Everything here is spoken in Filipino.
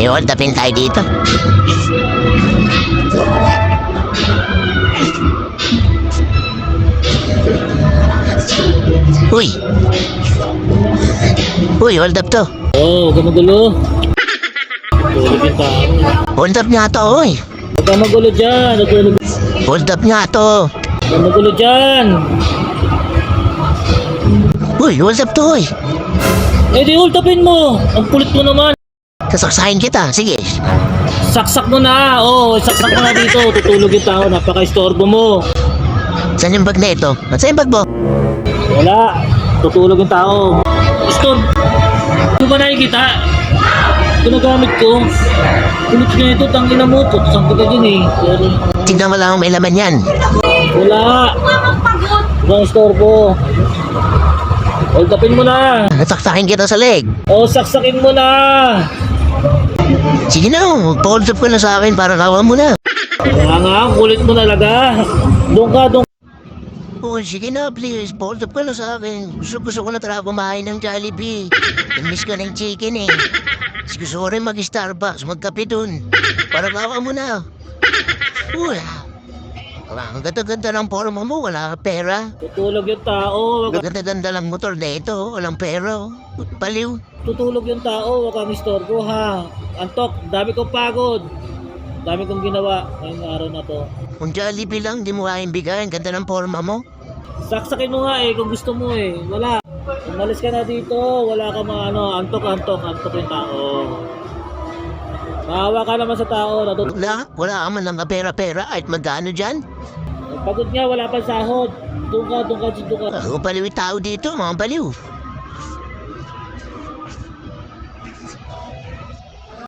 May hold upin tayo dito. Uy! Uy, hold up to. Oo, huwag ka magulo. Tulog yung tao. Hold up nga to, uy. Huwag ka magulo dyan. Natulog. Hold up nga to. Huwag ka magulo dyan. Uy, hold up to, uy. Eh di ultapin mo. Ang kulit mo naman. Sasaksahin kita, sige. Saksak mo na. Oo, saksak mo na dito. Tutulog yung tao. Napaka-istorbo mo. Saan yung bag na ito? At saan yung bag mo? Wala. Tutulog yung tao. Istorb. Ano ba nakikita? Ginagamit ko. Kulit ka ito. Tangina mo. Tutusang kita dyan eh. Pero Tingnan mo lang kung may laman yan. wala. Ibang istorbo. Ultapin mo na. Nasaksakin kita sa leg. O, saksakin mo na. Sige na, hold up ka na sa akin para kawan mo na. Kaya nga, kulit mo talaga. Doon ka, doon Oh, sige na, please. Hold up ka na sa akin. Gusto, gusto ko na talaga kumain ng Jollibee. Namiss ko ng chicken eh. Gusto ko rin mag-Starbucks, magkape dun. Para kawan mo na. Wala ang ganda-ganda ng forma mo, wala pera. Tutulog yung tao. Wag Ganda-ganda lang motor na ito, walang pera. oh. Baliw. tutulog yung tao. Huwag kang istorbo ha. Antok, dami kong pagod. Dami kong ginawa ngayong araw na to. Kung Jollibee lang, di mo kayang bigay. Ang ganda ng forma mo. Saksakin mo nga eh kung gusto mo eh. Wala. Umalis ka na dito. Wala ka mga ano. Antok, antok, antok yung tao. Maawa ka naman sa tao. Natut- Wala, wala ka man lang pera-pera kahit magkano dyan. Pagod nga, wala pang sahod. Doon ka, doon ka, doon ka. Ako baliw yung tao dito, mga baliw.